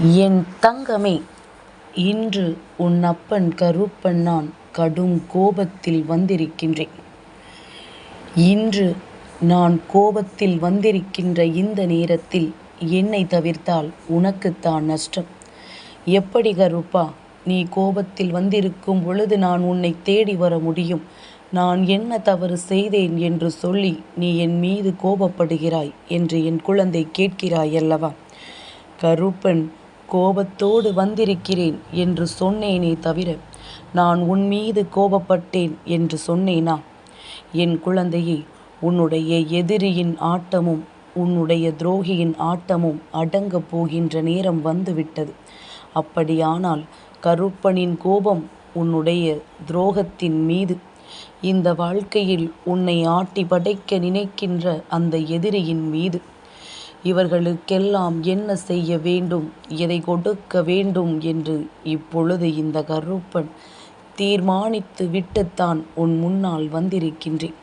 என் தங்கமே இன்று உன் அப்பன் கருப்பன் நான் கடும் கோபத்தில் வந்திருக்கின்றேன். இன்று நான் கோபத்தில் வந்திருக்கின்ற இந்த நேரத்தில் என்னை தவிர்த்தால் உனக்குத்தான் நஷ்டம். எப்படி கருப்பா நீ கோபத்தில் வந்திருக்கும் பொழுது நான் உன்னைத் தேடி வர முடியும்? நான் என்ன தவறு செய்தேன் என்று சொல்லி நீ என் மீது கோபப்படுகிறாய் என்று என் குழந்தை கேட்கிறாயல்லவா? கருப்பன் கோபத்தோடு வந்திருக்கிறேன் என்று சொன்னேனே தவிர நான் உன் மீது கோபப்பட்டேன் என்று சொன்னேனா? என் குழந்தையே உன்னுடைய எதிரியின் ஆட்டமும் உன்னுடைய துரோகியின் ஆட்டமும் அடங்கப் போகின்ற நேரம் வந்துவிட்டது. அப்படியானால் கருப்பனின் கோபம் உன்னுடைய துரோகத்தின் மீது. இந்த வாழ்க்கையில் உன்னை ஆட்டி படைக்க நினைக்கின்ற அந்த எதிரியின் மீது. இவர்களுக்கெல்லாம் என்ன செய்ய வேண்டும் எதை கொடுக்க வேண்டும் என்று இப்பொழுது இந்த கருப்பன் தீர்மானித்து விட்டுத்தான் உன் முன்னால் வந்திருக்கின்றேன்.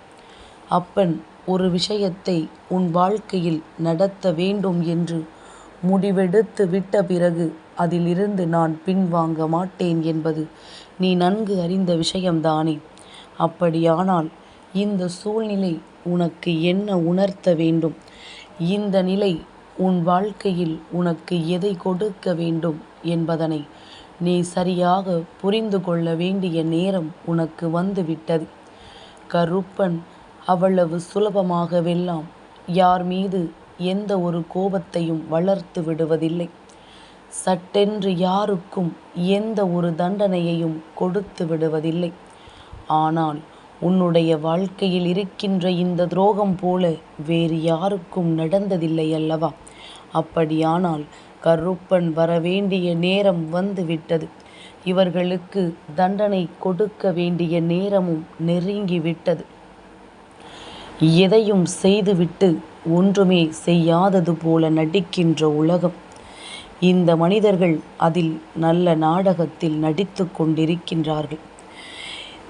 அப்பன் ஒரு விஷயத்தை உன் வாழ்க்கையில் நடத்த வேண்டும் என்று முடிவெடுத்து விட்ட பிறகு அதிலிருந்து நான் பின்வாங்க மாட்டேன் என்பது நீ நன்கு அறிந்த விஷயம்தானே. அப்படியானால் இந்த சூழ்நிலை உனக்கு என்ன உணர்த்த வேண்டும்? இந்த நிலை உன் வாழ்க்கையில் உனக்கு எதை கொடுக்க வேண்டும் என்பதனை நீ சரியாக புரிந்து கொள்ள வேண்டிய நேரம் உனக்கு வந்துவிட்டது கருப்பன் அவ்வளவு சுலபமாகவெல்லாம் யார் மீது எந்த ஒரு கோபத்தையும் வளர்த்து விடுவதில்லை. சட்டென்று யாருக்கும் எந்த ஒரு தண்டனையையும் கொடுத்து விடுவதில்லை. ஆனால் உன்னுடைய வாழ்க்கையில் இருக்கின்ற இந்த துரோகம் போல வேறு யாருக்கும் நடந்ததில்லை அல்லவா அப்படியானால் கருப்பன் வரவேண்டிய நேரம் வந்து விட்டது. இவர்களுக்கு தண்டனை கொடுக்க வேண்டிய நேரமும் நெருங்கி விட்டது. எதையும் செய்துவிட்டு ஒன்றுமே செய்யாதது போல நடிக்கின்ற உலகம். இந்த மனிதர்கள் அதில் நல்ல நாடகத்தில் நடித்து கொண்டிருக்கின்றார்கள்.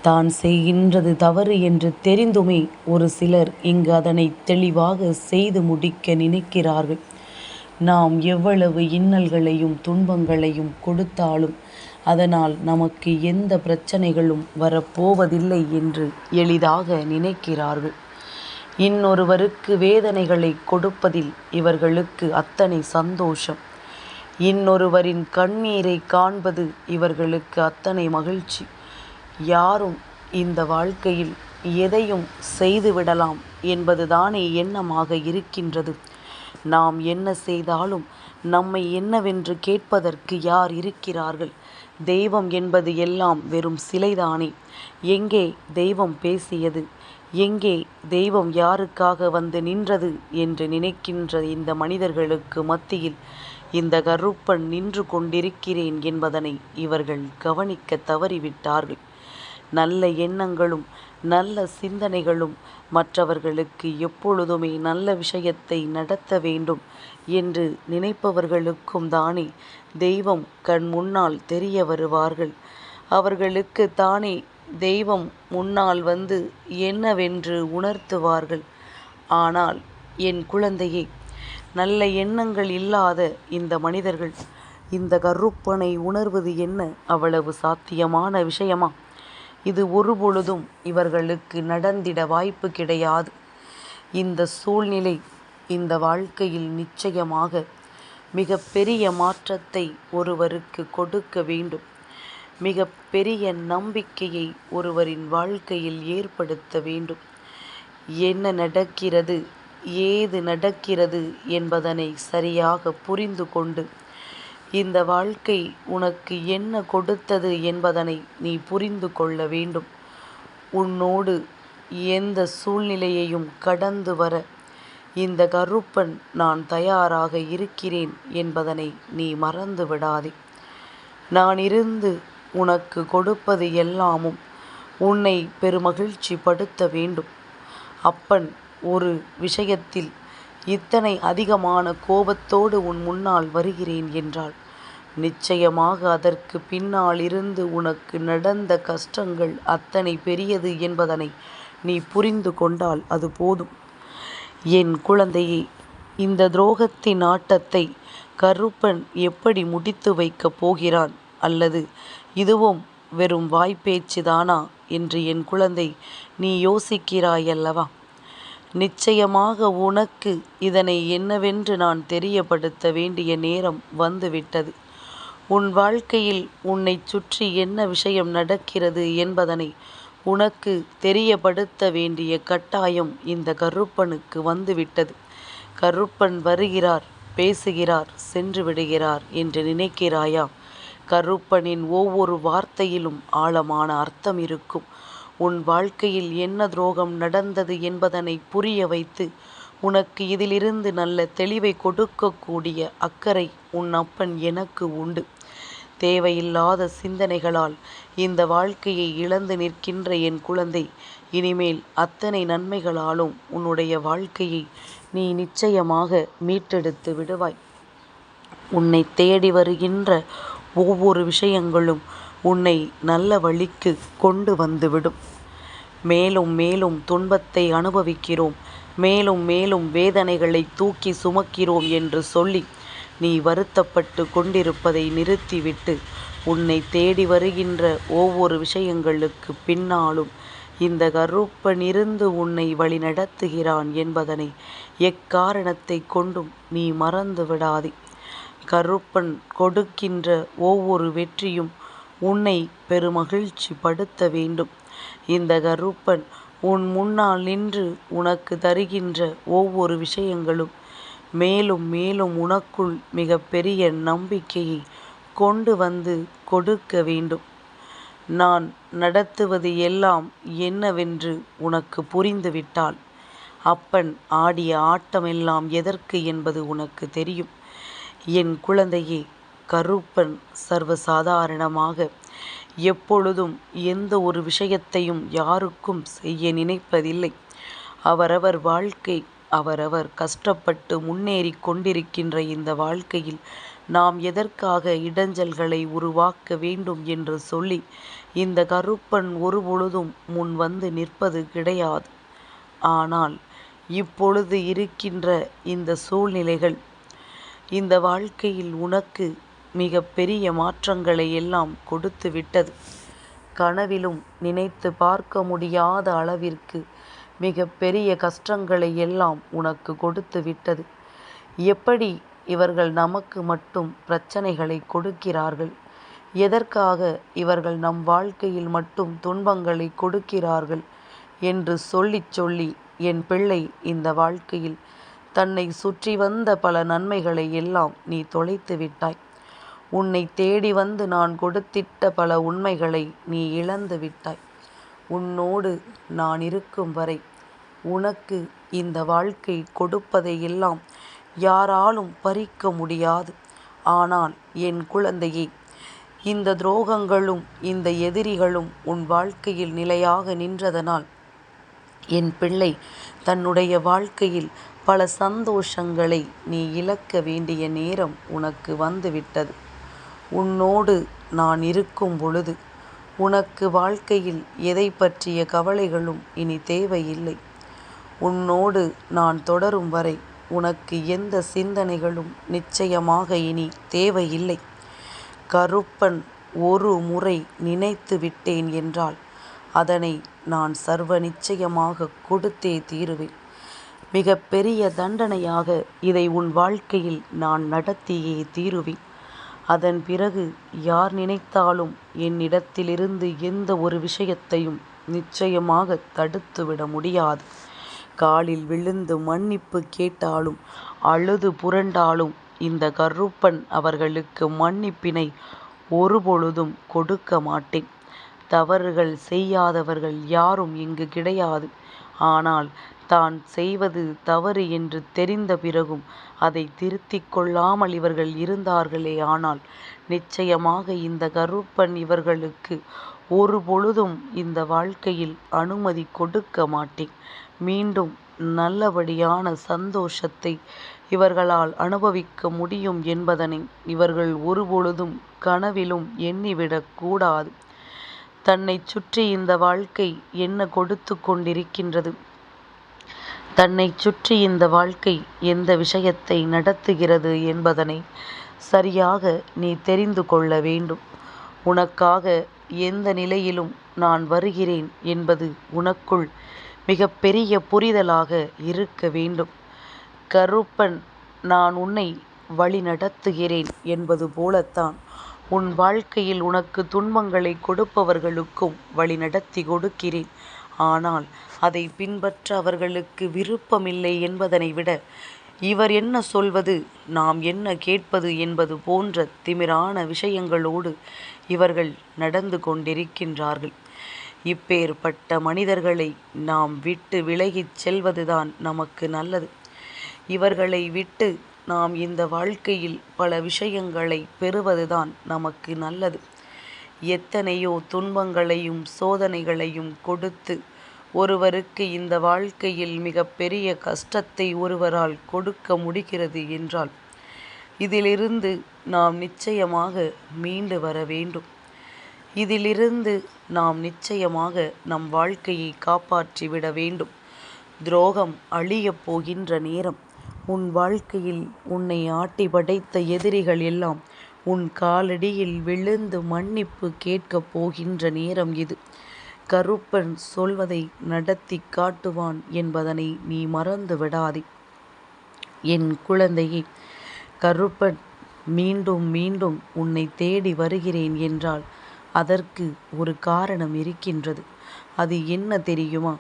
தான் செய்கின்றது தவறு என்று தெரிந்துமே ஒரு சிலர் இங்கு அதனை தெளிவாக செய்து முடிக்க நினைக்கிறார்கள். நாம் எவ்வளவு இன்னல்களையும் துன்பங்களையும் கொடுத்தாலும் அதனால் நமக்கு எந்த பிரச்சனைகளும் வரப்போவதில்லை என்று எளிதாக நினைக்கிறார்கள். இன்னொருவருக்கு வேதனைகளை கொடுப்பதில் இவர்களுக்கு அத்தனை சந்தோஷம். இன்னொருவரின் கண்ணீரை காண்பது இவர்களுக்கு அத்தனை மகிழ்ச்சி. யாரும் இந்த வாழ்க்கையில் எதையும் செய்துவிடலாம் என்பதுதானே எண்ணமாக இருக்கின்றது. நாம் என்ன செய்தாலும் நம்மை என்னவென்று கேட்பதற்கு யார் இருக்கிறார்கள்? தெய்வம் என்பது எல்லாம் வெறும் சிலைதானே. எங்கே தெய்வம் பேசியது? எங்கே தெய்வம் யாருக்காக வந்து நின்றது என்று நினைக்கின்ற இந்த மனிதர்களுக்கு மத்தியில் இந்த கருப்பன் நின்று கொண்டிருக்கிறேன் என்பதனை இவர்கள் கவனிக்கத் தவறிவிட்டார்கள். நல்ல எண்ணங்களும் நல்ல சிந்தனைகளும் மற்றவர்களுக்கு எப்பொழுதுமே நல்ல விஷயத்தை நடத்த வேண்டும் என்று நினைப்பவர்களுக்கும் தானே தெய்வம் கண் முன்னால் தெரிய வருவார்கள். அவர்களுக்கு தானே தெய்வம் முன்னால் வந்து என்னவென்று உணர்த்துவார்கள். ஆனால் என் குழந்தையே நல்ல எண்ணங்கள் இல்லாத இந்த மனிதர்கள் இந்த கருப்பனை உணர்வது என்ன அவ்வளவு சாத்தியமான விஷயமா? இது ஒருபொழுதும் இவர்களுக்கு நடந்திட வாய்ப்பு கிடையாது. இந்த சூழ்நிலை இந்த வாழ்க்கையில் நிச்சயமாக மிக பெரிய மாற்றத்தை ஒருவருக்கு கொடுக்க வேண்டும். மிக பெரிய நம்பிக்கையை ஒருவரின் வாழ்க்கையில் ஏற்படுத்த வேண்டும். என்ன நடக்கிறது ஏது நடக்கிறது என்பதனை சரியாக புரிந்து கொண்டு இந்த வாழ்க்கை உனக்கு என்ன கொடுத்தது என்பதனை நீ புரிந்து கொள்ள வேண்டும். உன்னோடு எந்த சூழ்நிலையையும் கடந்து வர இந்த கருப்பன் நான் தயாராக இருக்கிறேன் என்பதனை நீ மறந்து விடாதே. நான் இருந்து உனக்கு கொடுப்பது எல்லாமும் உன்னை பெருமகிழ்ச்சிப்படுத்த வேண்டும். அப்பன் ஒரு விஷயத்தில் இத்தனை அதிகமான கோபத்தோடு உன் முன்னால் வருகிறேன் என்றால் நிச்சயமாக அதற்குப் பின்னால் இருந்து உனக்கு நடந்த கஷ்டங்கள் அத்தனை பெரியது என்பதனை நீ புரிந்து கொண்டால் அது போதும். என் குழந்தையே இந்த துரோகத்தின் ஆட்டத்தை கருப்பன் எப்படி முடித்து வைக்கப் போகிறான்? அல்லது இதுவும் வெறும் வாய்ப்பேச்சுதானா? என்று என் குழந்தை நீ யோசிக்கிறாயல்லவா? நிச்சயமாக உனக்கு இதனை என்னவென்று நான் தெரியப்படுத்த வேண்டிய நேரம் வந்துவிட்டது. உன் வாழ்க்கையில் உன்னைச் சுற்றி என்ன விஷயம் நடக்கிறது என்பதனை உனக்கு தெரியப்படுத்த வேண்டிய கட்டாயம் இந்த கருப்பனுக்கு வந்துவிட்டது. கருப்பன் வருகிறார் பேசுகிறார் சென்று விடுகிறார் என்று நினைக்கிறாயா? கருப்பனின் ஒவ்வொரு வார்த்தையிலும் ஆழமான அர்த்தம் இருக்கும். உன் வாழ்க்கையில் என்ன துரோகம் நடந்தது என்பதனை புரிய வைத்து உனக்கு இதிலிருந்து நல்ல தெளிவை கொடுக்கக்கூடிய அக்கறை உன் அப்பன் எனக்கு உண்டு. தேவையில்லாத சிந்தனைகளால் இந்த வாழ்க்கையை இழந்து நிற்கின்ற என் குழந்தை இனிமேல் அத்தனை நன்மைகளாலும் உன்னுடைய வாழ்க்கையை நீ நிச்சயமாக மீட்டெடுத்து விடுவாய். உன்னை தேடி வருகின்ற ஒவ்வொரு விஷயங்களும் உன்னை நல்ல வழிக்கு கொண்டு வந்துவிடும். மேலும் மேலும் துன்பத்தை அனுபவிக்கிறோம். மேலும் மேலும் வேதனைகளை தூக்கி சுமக்கிறோம் என்று சொல்லி நீ வருத்தப்பட்டு கொண்டிருப்பதை நிறுத்திவிட்டு உன்னை தேடி வருகின்ற ஒவ்வொரு விஷயங்களுக்கு பின்னாலும் இந்த கருப்பனிருந்து உன்னை வழிநடத்துகிறான் என்பதனை எக்காரணத்தை கொண்டும் நீ மறந்து விடாதே கருப்பன் கொடுக்கின்ற ஒவ்வொரு வெற்றியும் உன்னை பெருமகிழ்ச்சி படுத்த வேண்டும். இந்த கருப்பன் உன் முன்னால் நின்று உனக்கு தருகின்ற ஒவ்வொரு விஷயங்களும் மேலும் மேலும் உனக்குள் மிக பெரிய நம்பிக்கையை கொண்டு வந்து கொடுக்க வேண்டும். நான் நடத்துவது எல்லாம் என்னவென்று உனக்கு புரிந்துவிட்டால் அப்பன் ஆடிய ஆட்டமெல்லாம் எதற்கு என்பது உனக்கு தெரியும். என் குழந்தையே கருப்பன் சர்வசாதாரணமாக எப்பொழுதும் எந்த ஒரு விஷயத்தையும் யாருக்கும் செய்ய நினைப்பதில்லை. அவரவர் வாழ்க்கை அவரவர் கஷ்டப்பட்டு முன்னேறி கொண்டிருக்கின்ற இந்த வாழ்க்கையில் நாம் எதற்காக இடைஞ்சல்களை உருவாக்க வேண்டும் என்று சொல்லி இந்த கருப்பன் ஒருபொழுதும் முன் வந்து நிற்பது கிடையாது. ஆனால் இப்பொழுது இருக்கின்ற இந்த சூழ்நிலைகள் இந்த வாழ்க்கையில் உனக்கு மிக பெரிய மாற்றங்களை எல்லாம் கொடுத்து விட்டது. கனவிலும் நினைத்து பார்க்க முடியாத அளவிற்கு மிக பெரிய கஷ்டங்களை எல்லாம் உனக்கு கொடுத்து விட்டது. எப்படி இவர்கள் நமக்கு மட்டும் பிரச்சனைகளை கொடுக்கிறார்கள்? எதற்காக இவர்கள் நம் வாழ்க்கையில் மட்டும் துன்பங்களை கொடுக்கிறார்கள் என்று சொல்லிச் சொல்லி என் பிள்ளை இந்த வாழ்க்கையில் தன்னை சுற்றி வந்த பல நன்மைகளை எல்லாம் நீ தொலைத்து விட்டாய். உன்னை தேடி வந்து நான் கொடுத்திட்ட பல உண்மைகளை நீ இழந்து விட்டாய். உன்னோடு நான் இருக்கும் வரை உனக்கு இந்த வாழ்க்கை கொடுப்பதை எல்லாம் யாராலும் பறிக்க முடியாது. ஆனால் என் குழந்தையே இந்த துரோகங்களும் இந்த எதிரிகளும் உன் வாழ்க்கையில் நிலையாக நின்றதனால் என் பிள்ளை தன்னுடைய வாழ்க்கையில் பல சந்தோஷங்களை நீ இழக்க வேண்டிய நேரம் உனக்கு வந்துவிட்டது. உன்னோடு நான் இருக்கும் பொழுது உனக்கு வாழ்க்கையில் எதை பற்றிய கவலைகளும் இனி தேவையில்லை. உன்னோடு நான் தொடரும் வரை உனக்கு எந்த சிந்தனைகளும் நிச்சயமாக இனி தேவையில்லை. கருப்பன் ஒரு முறை நினைத்து விட்டேன் என்றால் அதனை நான் சர்வ நிச்சயமாக கொடுத்தே தீருவேன். மிக பெரிய தண்டனையாக இதை உன் வாழ்க்கையில் நான் நடத்தியே தீருவேன். அதன் பிறகு யார் நினைத்தாலும் என்னிடத்திலிருந்து எந்த ஒரு விஷயத்தையும் நிச்சயமாக தடுத்துவிட முடியாது. காலில் விழுந்து மன்னிப்பு கேட்டாலும் அழுது புரண்டாலும் இந்த கருப்பன் அவர்களுக்கு மன்னிப்பினை ஒருபொழுதும் கொடுக்க மாட்டேன். தவறுகள் செய்யாதவர்கள் யாரும் இங்கு கிடையாது. ஆனால் தான் செய்வது தவறு என்று தெரிந்த பிறகும் அதை திருத்திக் கொள்ளாமல் இவர்கள் இருந்தார்களே ஆனால் நிச்சயமாக இந்த கருப்பன் இவர்களுக்கு ஒரு பொழுதும் இந்த வாழ்க்கையில் அனுமதி கொடுக்க மாட்டேன். மீண்டும் நல்லபடியான சந்தோஷத்தை இவர்களால் அனுபவிக்க முடியும் என்பதனை இவர்கள் ஒருபொழுதும் கனவிலும் எண்ணிவிடக் கூடாது. தன்னை சுற்றி இந்த வாழ்க்கை என்ன கொடுத்து கொண்டிருக்கின்றது? தன்னைச் சுற்றி இந்த வாழ்க்கை எந்த விஷயத்தை நடத்துகிறது என்பதனை சரியாக நீ தெரிந்து கொள்ள வேண்டும். உனக்காக எந்த நிலையிலும் நான் வருகிறேன் என்பது உனக்குள் மிகப்பெரிய புரிதலாக இருக்க வேண்டும். கருப்பன் நான் உன்னை வழிநடத்துகிறேன் என்பது போலத்தான் உன் வாழ்க்கையில் உனக்கு துன்பங்களை கொடுப்பவர்களுக்கும் வழிநடத்திக் கொடுக்கிறேன். ஆனால் அதை பின்பற்ற அவர்களுக்கு விருப்பமில்லை என்பதனை விட இவர் என்ன சொல்வது நாம் என்ன கேட்பது என்பது போன்ற திமிரான விஷயங்களோடு இவர்கள் நடந்து கொண்டிருக்கின்றார்கள். இப்பேற்பட்ட மனிதர்களை நாம் விட்டு விலகிச் செல்வதுதான் நமக்கு நல்லது. இவர்களை விட்டு நாம் இந்த வாழ்க்கையில் பல விஷயங்களை பெறுவதுதான் நமக்கு நல்லது. எத்தனையோ துன்பங்களையும் சோதனைகளையும் கொடுத்து ஒருவருக்கு இந்த வாழ்க்கையில் மிகப்பெரிய கஷ்டத்தை ஒருவரால் கொடுக்க முடிகிறது என்றால் இதிலிருந்து நாம் நிச்சயமாக மீண்டு வர வேண்டும். இதிலிருந்து நாம் நிச்சயமாக நம் வாழ்க்கையை காப்பாற்றி விட வேண்டும். துரோகம் அழியப் போகின்ற நேரம். உன் வாழ்க்கையில் உன்னை ஆட்டி படைத்த எதிரிகள் எல்லாம் உன் காலடியில் விழுந்து மன்னிப்பு கேட்கப் போகின்ற நேரம் இது. கருப்பன் சொல்வதை நடத்தி காட்டுவான் என்பதனை நீ மறந்து விடாதே. என் குழந்தையே கருப்பன் மீண்டும் மீண்டும் உன்னை தேடி வருகிறேன் என்றால் அதற்கு ஒரு காரணம் இருக்கின்றது. அது என்ன தெரியுமா?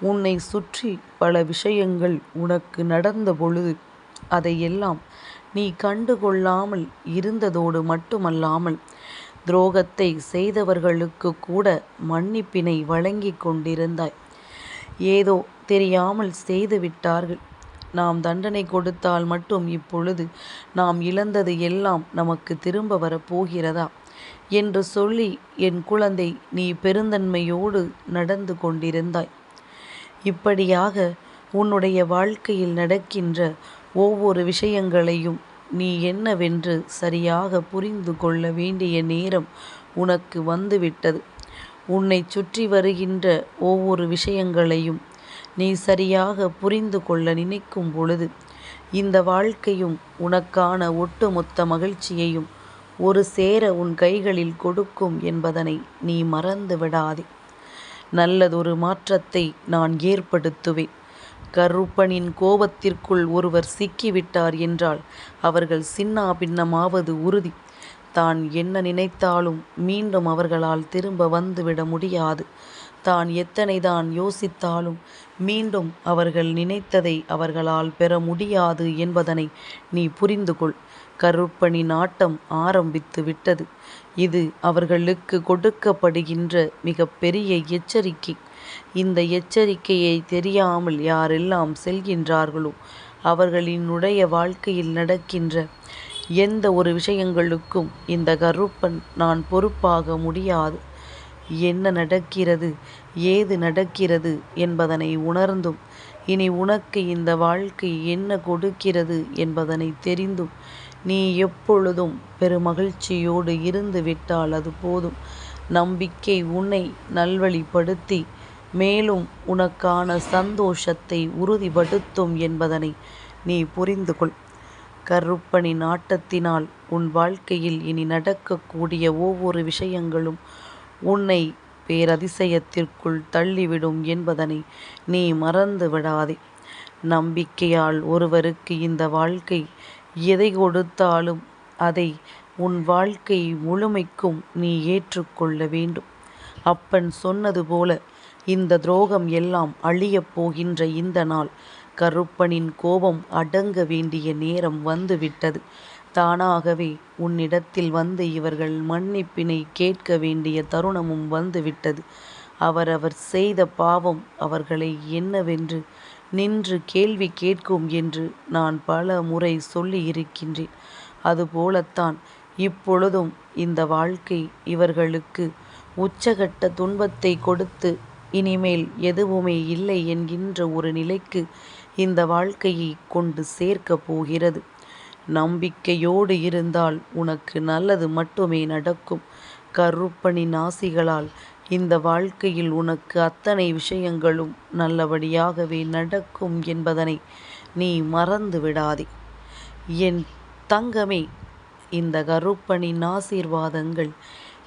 உன்னை சுற்றி பல விஷயங்கள் உனக்கு நடந்த பொழுது அதையெல்லாம் நீ கண்டுகொள்ளாமல் இருந்ததோடு மட்டுமல்லாமல் துரோகத்தை செய்தவர்களுக்கு கூட மன்னிப்பினை வழங்கி கொண்டிருந்தாய். ஏதோ தெரியாமல் செய்து விட்டார்கள். நாம் தண்டனை கொடுத்தால் மட்டும் இப்பொழுது நாம் இழந்தது எல்லாம் நமக்கு திரும்ப வரப் போகிறதா? என்று சொல்லி என் குழந்தை நீ பெருந்தன்மையோடு நடந்து கொண்டிருந்தாய். இப்படியாக உன்னுடைய வாழ்க்கையில் நடக்கின்ற ஒவ்வொரு விஷயங்களையும் நீ என்னவென்று சரியாக புரிந்து கொள்ள வேண்டிய நேரம் உனக்கு வந்துவிட்டது. உன்னைச் சுற்றி வருகின்ற ஒவ்வொரு விஷயங்களையும் நீ சரியாக புரிந்து கொள்ள நினைக்கும் பொழுது இந்த வாழ்க்கையும் உனக்கான ஒட்டுமொத்த மகிழ்ச்சியையும் ஒரு சேர உன் கைகளில் கொடுக்கும் என்பதனை நீ மறந்து விடாதே. நல்லதொரு மாற்றத்தை நான் ஏற்படுத்துவேன். கருப்பனின் கோபத்திற்குள் ஒருவர் சிக்கிவிட்டார் என்றால் அவர்கள் சின்னாபின்னமாவது உறுதி. தான் என்ன நினைத்தாலும் மீண்டும் அவர்களால் திரும்ப வந்துவிட முடியாது. தான் எத்தனைதான் யோசித்தாலும் மீண்டும் அவர்கள் நினைத்ததை அவர்களால் பெற முடியாது என்பதனை நீ புரிந்து கொள். கருப்பனின் ஆட்டம் ஆரம்பித்து விட்டது. இது அவர்களுக்கு கொடுக்கப்படுகின்ற மிகப்பெரிய எச்சரிக்கை. இந்த எச்சரிக்கையை தெரியாமல் யாரெல்லாம் செல்கின்றார்களோ அவர்களினுடைய வாழ்க்கையில் நடக்கின்ற எந்த ஒரு விஷயங்களுக்கும் இந்த கருப்பன் நான் பொறுப்பாக முடியாது. என்ன நடக்கிறது ஏது நடக்கிறது என்பதனை உணர்ந்தும் இனி உனக்கு இந்த வாழ்க்கை என்ன கொடுக்கிறது என்பதனை தெரிந்தும் நீ எப்பொழுதும் பெருமகிழ்ச்சியோடு இருந்து விட்டால் அது போதும். நம்பிக்கை உன்னை நல்வழிப்படுத்தி மேலும் உனக்கான சந்தோஷத்தை உறுதிப்படுத்தும் என்பதனை நீ புரிந்து கொள். கருப்பனின் ஆட்டத்தினால் உன் வாழ்க்கையில் இனி நடக்கக்கூடிய ஒவ்வொரு விஷயங்களும் உன்னை பேரதிசயத்திற்குள் தள்ளிவிடும் என்பதனை நீ மறந்து விடாதே. நம்பிக்கையால் ஒருவருக்கு இந்த வாழ்க்கை எதை கொடுத்தாலும் அதை உன் வாழ்க்கை முழுமைக்கும் நீ ஏற்றுக்கொள்ள வேண்டும். அப்பன் சொன்னது போல இந்த துரோகம் எல்லாம் அழியப் போகின்ற இந்த நாள். கருப்பனின் கோபம் அடங்க வேண்டிய நேரம் வந்துவிட்டது. தானாகவே உன்னிடத்தில் வந்து இவர்கள் மன்னிப்பினை கேட்க வேண்டிய தருணமும் வந்துவிட்டது. அவரவர் செய்த பாவம் அவர்களை என்னவென்று நின்று கேள்வி கேட்கும் என்று நான் பல முறை சொல்லியிருக்கின்றேன். அதுபோலத்தான் இப்பொழுதும் இந்த வாழ்க்கை இவர்களுக்கு உச்சகட்ட துன்பத்தை கொடுத்து இனிமேல் எதுவுமே இல்லை என்கின்ற ஒரு நிலைக்கு இந்த வாழ்க்கையை கொண்டு சேர்க்கப் போகிறது. நம்பிக்கையோடு இருந்தால் உனக்கு நல்லது மட்டுமே நடக்கும். கருப்பணி நாசிகளால் இந்த வாழ்க்கையில் உனக்கு அத்தனை விஷயங்களும் நல்லபடியாகவே நடக்கும் என்பதனை நீ மறந்து விடாதே என் தங்கமே இந்த கருப்பனின் ஆசீர்வாதங்கள்